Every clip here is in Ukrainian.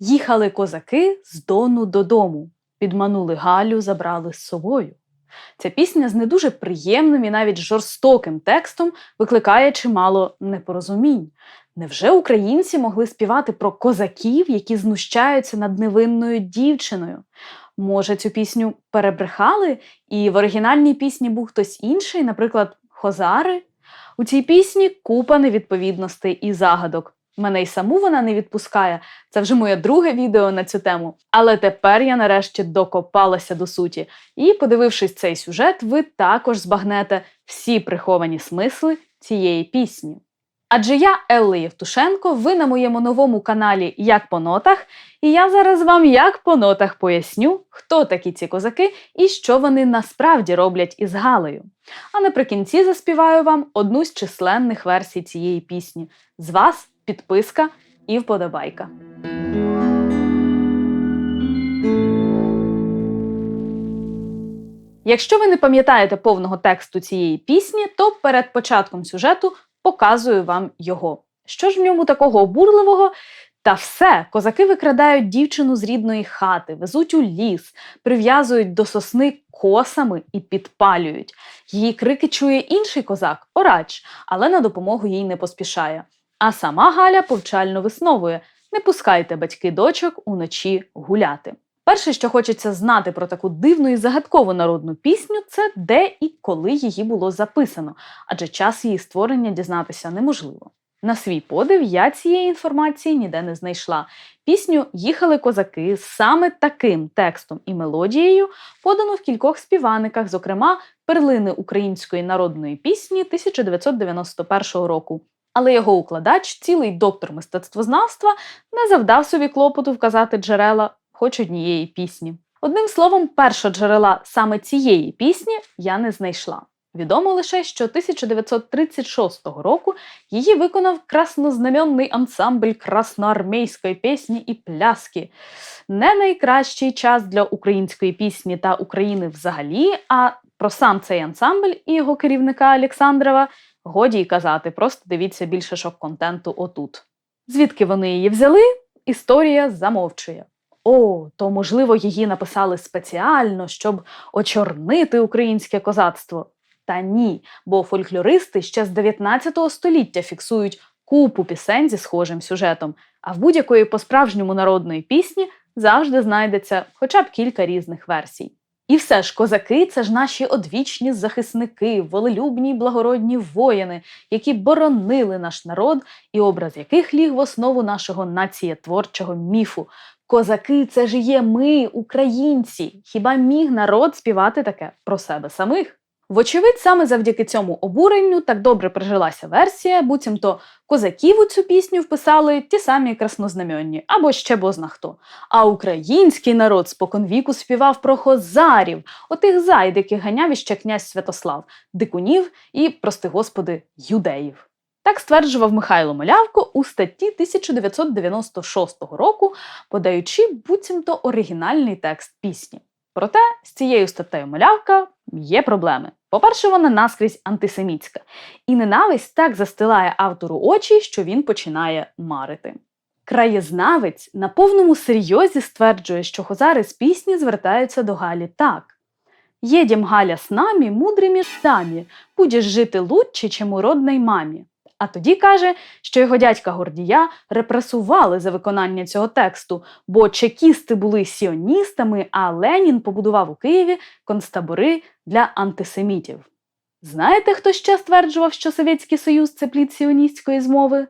Їхали козаки з дону додому, підманули Галю, забрали з собою. Ця пісня з не дуже приємним і навіть жорстоким текстом викликає чимало непорозумінь. Невже українці могли співати про козаків, які знущаються над невинною дівчиною? Може, цю пісню перебрехали, і в оригінальній пісні був хтось інший, наприклад, Хозари? У цій пісні купа невідповідностей і загадок. Мене й саму вона не відпускає. Це вже моє друге відео на цю тему. Але тепер я нарешті докопалася до суті. І, подивившись цей сюжет, ви також збагнете всі приховані смисли цієї пісні. Адже я Елла Євтушенко, ви на моєму новому каналі Як по нотах, і я зараз вам як по нотах поясню, хто такі ці козаки і що вони насправді роблять із Галею. А наприкінці заспіваю вам одну з численних версій цієї пісні. З вас підписка і вподобайка. Якщо ви не пам'ятаєте повного тексту цієї пісні, то перед початком сюжету показую вам його. Що ж в ньому такого обурливого? Та все, козаки викрадають дівчину з рідної хати, везуть у ліс, прив'язують до сосни косами і підпалюють. Її крики чує інший козак, орач, але на допомогу їй не поспішає. А сама Галя повчально висновує: не пускайте батьки дочок уночі гуляти. Перше, що хочеться знати про таку дивну і загадкову народну пісню, це де і коли її було записано, адже час її створення дізнатися неможливо. На свій подив я цієї інформації ніде не знайшла. Пісню Їхали козаки саме таким текстом і мелодією подано в кількох співаниках, зокрема перлини української народної пісні 1991 року. Але його укладач, цілий доктор мистецтвознавства, не завдав собі клопоту вказати джерела хоч однієї пісні. Одним словом, першого джерела саме цієї пісні я не знайшла. Відомо лише, що 1936 року її виконав краснознаменний ансамбль красноармійської пісні і пляски. Не найкращий час для української пісні та України взагалі, а про сам цей ансамбль і його керівника Олександрова годі й казати, просто дивіться більше шок-контенту отут. Звідки вони її взяли? Історія замовчує. О, то, можливо, її написали спеціально, щоб очорнити українське козацтво. Та ні, бо фольклористи ще з 19 століття фіксують купу пісень зі схожим сюжетом, а в будь-якої по-справжньому народної пісні завжди знайдеться хоча б кілька різних версій. І все ж козаки це ж наші одвічні захисники, волелюбні й благородні воїни, які боронили наш народ, і образ яких ліг в основу нашого націєтворчого міфу. Козаки це ж є ми, українці. Хіба міг народ співати таке про себе самих? Вочевидь, саме завдяки цьому обуренню так добре прижилася версія, буцімто козаків у цю пісню вписали ті самі краснознаменні або ще бозна хто. А український народ споконвіку співав про хозарів, отих зайд, яких ганяв іще князь Святослав, дикунів і, прости господи, юдеїв. Так стверджував Михайло Малявко у статті 1996 року, подаючи буцімто оригінальний текст пісні. Проте з цією статтею Малявка є проблеми. По-перше, вона наскрізь антисемітська, і ненависть так застилає автору очі, що він починає марити. Краєзнавець на повному серйозі стверджує, що хозари з пісні звертаються до Галі так. Єдім Галя з нами, мудрими самі, будеш жити лучче, чим у родній мамі. А тоді каже, що його дядька Гордія репресували за виконання цього тексту, бо чекісти були сіоністами, а Ленін побудував у Києві концтабори для антисемітів. Знаєте, хто ще стверджував, що Совєтський Союз це плід сіоністської змови?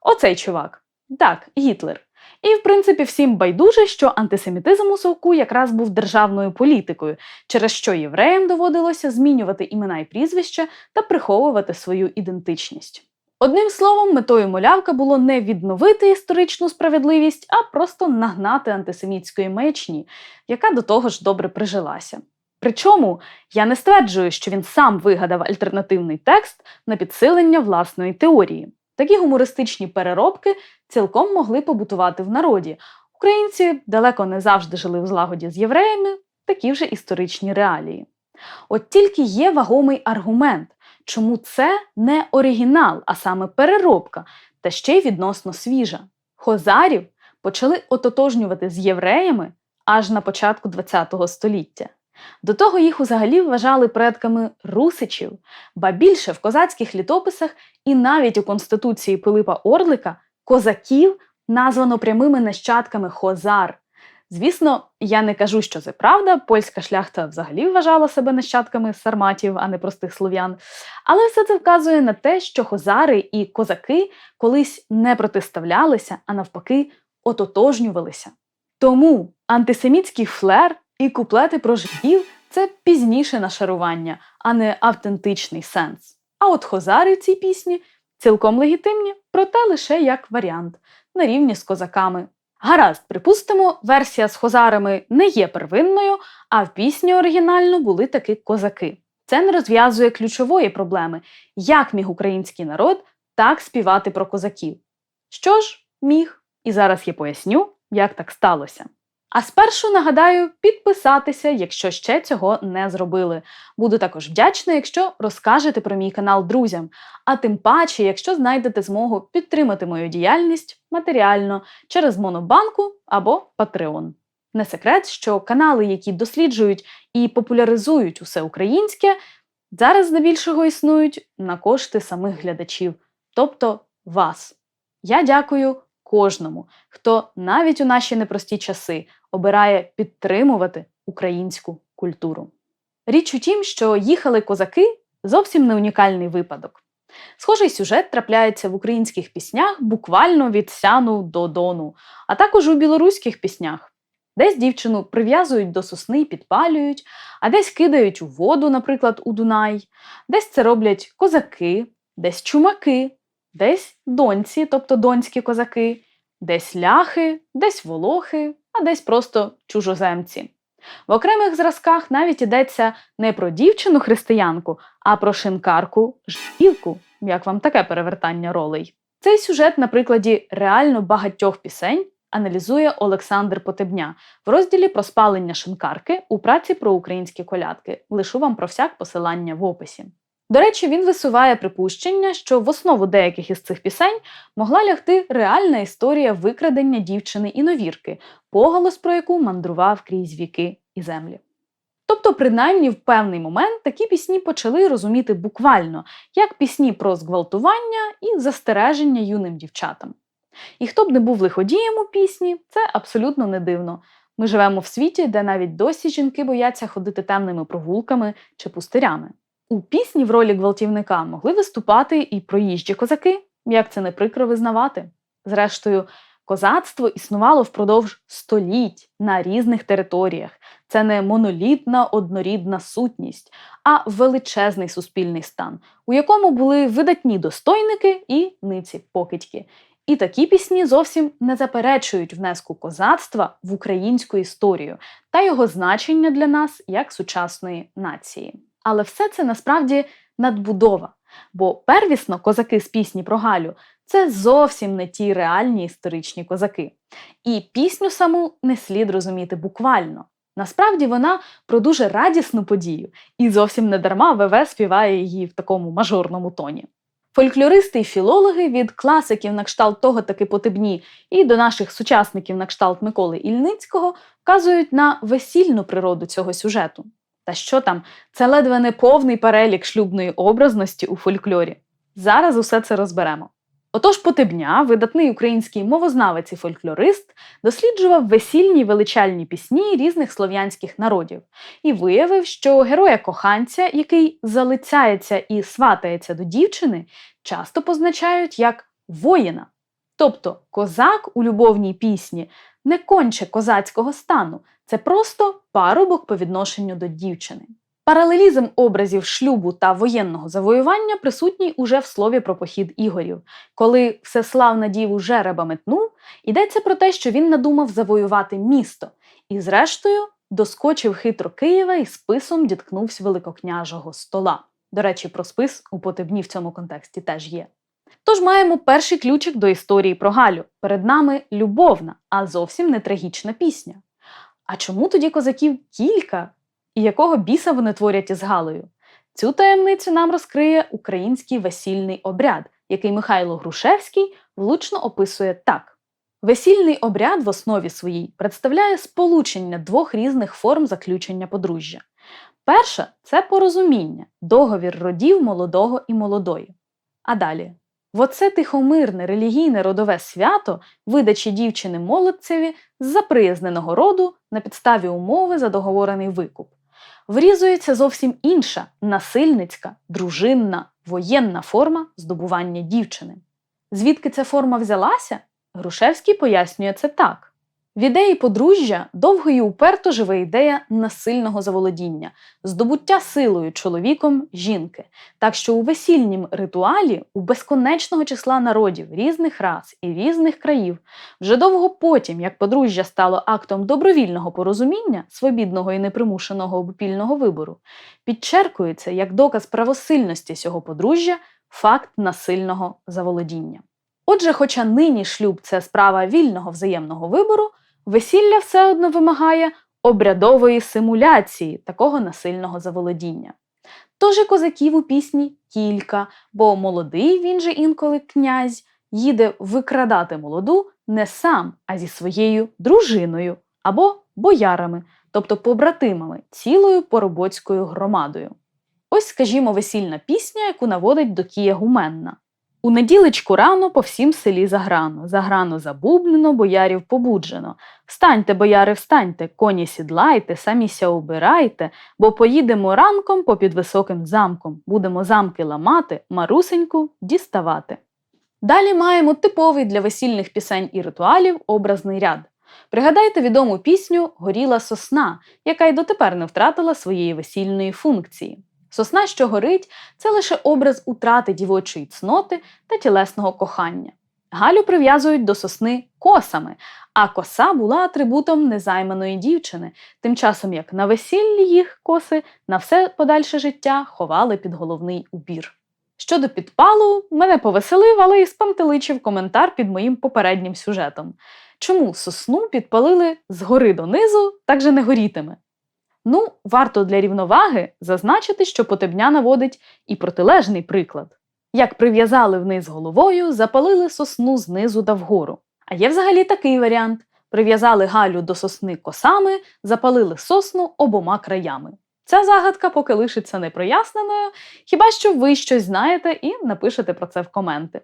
Оцей чувак. Так, Гітлер. І, в принципі, всім байдуже, що антисемітизм у совку якраз був державною політикою, через що євреям доводилося змінювати імена і прізвища та приховувати свою ідентичність. Одним словом, метою молявка було не відновити історичну справедливість, а просто нагнати антисемітської маячні, яка до того ж добре прижилася. Причому я не стверджую, що він сам вигадав альтернативний текст на підсилення власної теорії. Такі гумористичні переробки цілком могли побутувати в народі. Українці далеко не завжди жили в злагоді з євреями, такі вже історичні реалії. От тільки є вагомий аргумент, чому це не оригінал, а саме переробка, та ще й відносно свіжа. Хозарів почали ототожнювати з євреями аж на початку ХХ століття. До того їх взагалі вважали предками русичів, ба більше в козацьких літописах і навіть у Конституції Пилипа Орлика козаків названо прямими нащадками хозар. Звісно, я не кажу, що це правда. Польська шляхта взагалі вважала себе нащадками сарматів, а не простих слов'ян. Але все це вказує на те, що хозари і козаки колись не протиставлялися, а навпаки, ототожнювалися. Тому антисемітський флер і куплети про жидів це пізніше нашарування, а не автентичний сенс. А от хозари в цій пісні цілком легітимні, проте лише як варіант, на рівні з козаками. Гаразд, припустимо, версія з хозарами не є первинною, а в пісні оригінально були таки козаки. Це не розв'язує ключової проблеми, як міг український народ так співати про козаків. Що ж, міг, і зараз я поясню, як так сталося. А спершу нагадаю підписатися, якщо ще цього не зробили. Буду також вдячна, якщо розкажете про мій канал друзям, а тим паче, якщо знайдете змогу підтримати мою діяльність матеріально через Монобанку або Patreon. Не секрет, що канали, які досліджують і популяризують усе українське, зараз здебільшого існують на кошти самих глядачів, тобто вас. Я дякую кожному, хто навіть у наші непрості часи обирає підтримувати українську культуру. Річ у тім, що їхали козаки зовсім не унікальний випадок. Схожий сюжет трапляється в українських піснях буквально від сяну до дону, а також у білоруських піснях. Десь дівчину прив'язують до сосни підпалюють, а десь кидають у воду, наприклад, у Дунай, десь це роблять козаки, десь чумаки, десь доньці, тобто донські козаки, десь ляхи, десь волохи, а десь просто чужоземці. В окремих зразках навіть йдеться не про дівчину-християнку, а про шинкарку жінку. Як вам таке перевертання ролей? Цей сюжет на прикладі реально багатьох пісень аналізує Олександр Потебня в розділі про спалення шинкарки у праці про українські колядки. Лишу вам про всяк посилання в описі. До речі, він висуває припущення, що в основу деяких із цих пісень могла лягти реальна історія викрадення дівчини іновірки, поголос про яку мандрував крізь віки і землі. Тобто, принаймні, в певний момент такі пісні почали розуміти буквально як пісні про зґвалтування і застереження юним дівчатам. І хто б не був лиходієм у пісні, це абсолютно не дивно. Ми живемо в світі, де навіть досі жінки бояться ходити темними прогулками чи пустирями. У пісні в ролі гвалтівника могли виступати і проїжджі козаки, як це не прикро визнавати. Зрештою, козацтво існувало впродовж століть на різних територіях. Це не монолітна однорідна сутність, а величезний суспільний стан, у якому були видатні достойники і ниці покидьки. І такі пісні зовсім не заперечують внеску козацтва в українську історію та його значення для нас як сучасної нації. Але все це насправді надбудова. Бо первісно козаки з пісні про Галю це зовсім не ті реальні історичні козаки. І пісню саму не слід розуміти буквально. Насправді вона про дуже радісну подію, і зовсім не дарма ВВ співає її в такому мажорному тоні. Фольклористи і філологи від класиків на кшталт того таки потебні і до наших сучасників на кшталт Миколи Ільницького вказують на весільну природу цього сюжету. Та що там, це ледве не повний перелік шлюбної образності у фольклорі. Зараз усе це розберемо. Отож, Потебня, видатний український мовознавець і фольклорист, досліджував весільні величальні пісні різних слов'янських народів і виявив, що героя коханця, який залицяється і сватається до дівчини, часто позначають як воїна. Тобто козак у любовній пісні не конче козацького стану, це просто парубок по відношенню до дівчини. Паралелізм образів шлюбу та воєнного завоювання присутній уже в слові про похід Ігорів. Коли всеславна діву жереба метнув, йдеться про те, що він надумав завоювати місто, і, зрештою, доскочив хитро Києва і списом діткнувся великокняжого стола. До речі, про спис у потебні в цьому контексті теж є. Тож маємо перший ключик до історії про Галю. Перед нами любовна, а зовсім не трагічна пісня. А чому тоді козаків кілька? І якого біса вони творять із Галею? Цю таємницю нам розкриє український весільний обряд, який Михайло Грушевський влучно описує так: Весільний обряд в основі своїй представляє сполучення двох різних форм заключення подружжя. Перша це порозуміння, договір родів молодого і молодої. А далі в оце тихомирне релігійне родове свято видачі дівчини молодцеві з заприязненого роду на підставі умови за договорений викуп. Врізується зовсім інша насильницька, дружинна, воєнна форма здобування дівчини. Звідки ця форма взялася? Грушевський пояснює це так. В ідеї подружжя довго і уперто живе ідея насильного заволодіння, здобуття силою чоловіком жінки, так що у весільнім ритуалі у безконечного числа народів різних рас і різних країв, вже довго потім, як подружжя стало актом добровільного порозуміння, свобідного і непримушеного обопільного вибору, підчеркується як доказ правосильності цього подружжя факт насильного заволодіння. Отже, хоча нині шлюб це справа вільного взаємного вибору, весілля все одно вимагає обрядової симуляції такого насильного заволодіння. Тож і козаків у пісні кілька, бо молодий, він же інколи князь, їде викрадати молоду не сам, а зі своєю дружиною або боярами, тобто побратимами, цілою поробоцькою громадою. Ось, скажімо, весільна пісня, яку наводить Докія Гуменна. У неділечку рано по всім селі заграно, заграно забубнено, боярів побуджено. Встаньте, бояри, встаньте, коні сідлайте, саміся убирайте, бо поїдемо ранком попід високим замком, будемо замки ламати, марусеньку діставати. Далі маємо типовий для весільних пісень і ритуалів образний ряд. Пригадайте відому пісню Горіла сосна, яка й дотепер не втратила своєї весільної функції. Сосна, що горить, це лише образ утрати дівочої цноти та тілесного кохання. Галю прив'язують до сосни косами, а коса була атрибутом незайманої дівчини, тим часом як на весіллі їх коси на все подальше життя ховали під головний убір. Щодо підпалу, мене повеселив, але і спантеличив коментар під моїм попереднім сюжетом. Чому сосну підпалили згори донизу, так же не горітиме? Ну, варто для рівноваги зазначити, що потебня наводить і протилежний приклад. Як прив'язали вниз головою, запалили сосну знизу та вгору. А є взагалі такий варіант: прив'язали Галю до сосни косами, запалили сосну обома краями. Ця загадка поки лишиться непроясненою, хіба що ви щось знаєте і напишете про це в коменти.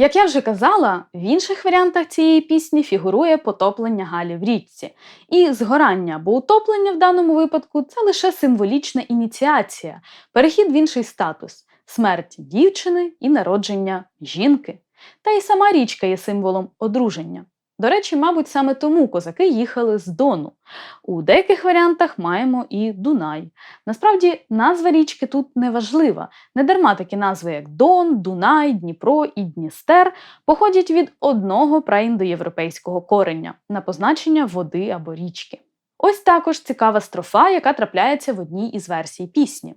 Як я вже казала, в інших варіантах цієї пісні фігурує потоплення Галі в річці. І згорання, бо утоплення в даному випадку це лише символічна ініціація, перехід в інший статус, смерть дівчини і народження жінки. Та й сама річка є символом одруження. До речі, мабуть, саме тому козаки їхали з Дону. У деяких варіантах маємо і Дунай. Насправді, назва річки тут не важлива. Не дарма такі назви, як Дон, Дунай, Дніпро і Дністер, походять від одного праіндоєвропейського корення на позначення води або річки. Ось також цікава строфа, яка трапляється в одній із версій пісні.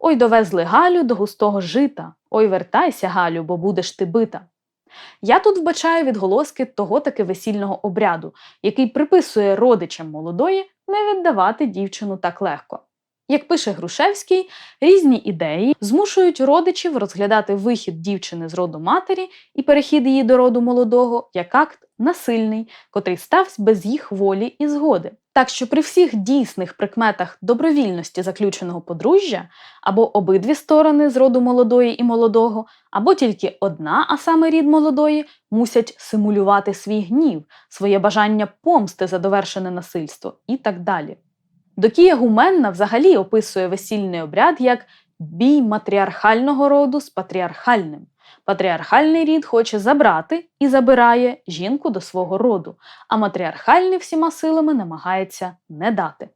Ой довезли Галю до густого жита, ой вертайся, Галю, бо будеш ти бита. Я тут вбачаю відголоски того таки весільного обряду, який приписує родичам молодої не віддавати дівчину так легко. Як пише Грушевський, різні ідеї змушують родичів розглядати вихід дівчини з роду матері і перехід її до роду молодого як акт насильний, котрий стався без їх волі і згоди. Так що при всіх дійсних прикметах добровільності заключеного подружжя або обидві сторони з роду молодої і молодого, або тільки одна, а саме рід молодої, мусять симулювати свій гнів, своє бажання помсти за довершене насильство і так далі. Докія Гуменна взагалі описує весільний обряд як бій матріархального роду з патріархальним. Патріархальний рід хоче забрати і забирає жінку до свого роду, а матріархальний всіма силами намагається не дати.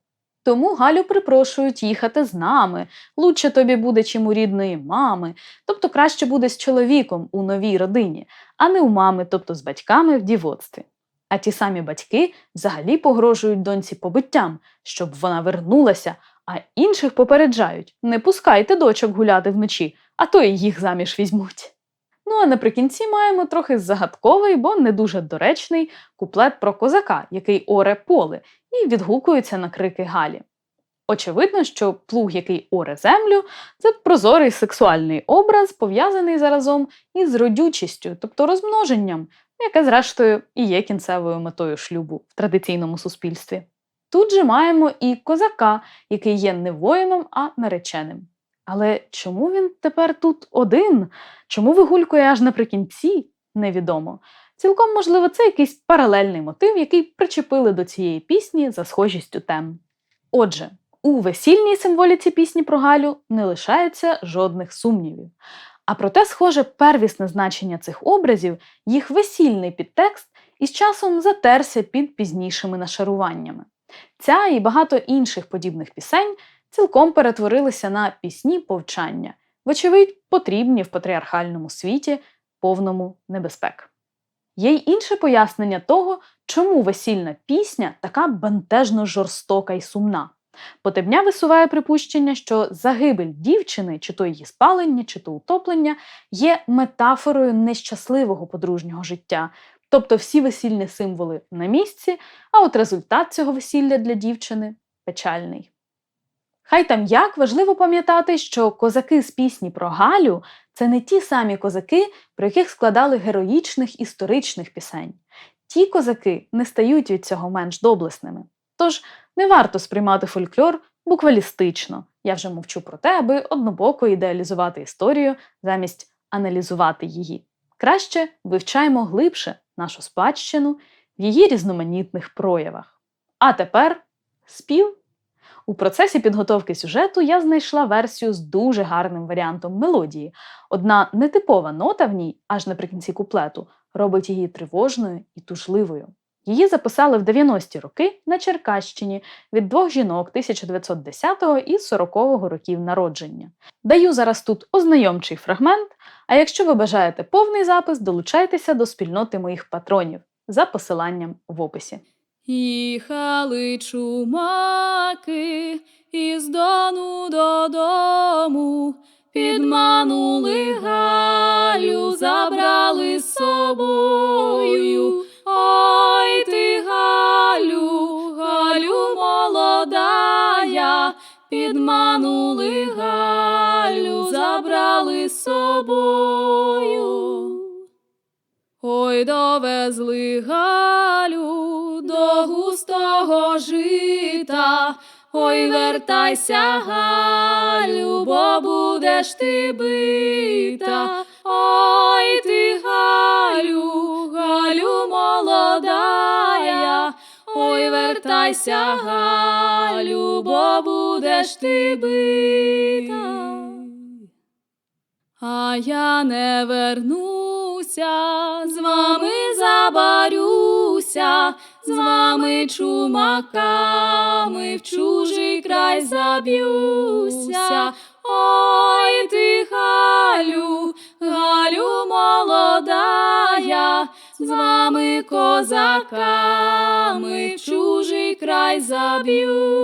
Тому Галю припрошують їхати з нами, лучше тобі буде, чим у рідної мами, тобто краще буде з чоловіком у новій родині, а не у мами, тобто з батьками в дівоцтві. А ті самі батьки взагалі погрожують доньці побиттям, щоб вона вернулася, а інших попереджають не пускайте дочок гуляти вночі, а то і їх заміж візьмуть. Ну а наприкінці маємо трохи загадковий, бо не дуже доречний куплет про козака, який оре поле, і відгукується на крики Галі. Очевидно, що плуг, який оре землю, це прозорий сексуальний образ, пов'язаний заразом із родючістю, тобто розмноженням, яке, зрештою, і є кінцевою метою шлюбу в традиційному суспільстві. Тут же маємо і козака, який є не воїном, а нареченим. Але чому він тепер тут один? Чому вигулькує аж наприкінці? Невідомо. Цілком можливо, це якийсь паралельний мотив, який причепили до цієї пісні за схожістю тем. Отже, у весільній символіці пісні про Галю не лишається жодних сумнівів. А проте, схоже, первісне значення цих образів, їх весільний підтекст із часом затерся під пізнішими нашаруваннями. Ця і багато інших подібних пісень цілком перетворилися на пісні повчання, вочевидь, потрібні в патріархальному світі, повному небезпек. Є й інше пояснення того, чому весільна пісня така бентежно жорстока і сумна. Потебня висуває припущення, що загибель дівчини, чи то її спалення, чи то утоплення, є метафорою нещасливого подружнього життя, тобто всі весільні символи на місці, а от результат цього весілля для дівчини печальний. Хай там як важливо пам'ятати, що козаки з пісні про Галю це не ті самі козаки, про яких складали героїчних історичних пісень. Ті козаки не стають від цього менш доблесними. Тож не варто сприймати фольклор буквалістично. Я вже мовчу про те, аби однобоко ідеалізувати історію замість аналізувати її. Краще вивчаємо глибше нашу спадщину в її різноманітних проявах. А тепер спів. У процесі підготовки сюжету я знайшла версію з дуже гарним варіантом мелодії. Одна нетипова нота в ній, аж наприкінці куплету, робить її тривожною і тужливою. Її записали в 90-ті роки на Черкащині від двох жінок 1910 і 40-го років народження. Даю зараз тут ознайомчий фрагмент, а якщо ви бажаєте повний запис, долучайтеся до спільноти моїх патронів за посиланням в описі. Їхали чумаки із дону додому, підманули Галю, забрали з собою. Ой ти, Галю, Галю молодая, підманули Галю, забрали з собою. Ой, довезли Галю густого жита. Ой, вертайся, Галю, будеш ти бита. Ой, ти, Галю, Галю молодая. Ой, вертайся, Галю, бо будеш ти бита. А я не вернуся, з вами забарюся, з вами чумаками в чужий край заб'юся. Ой, ти, Галю, Галю молодая, з вами козаками в чужий край заб'юся.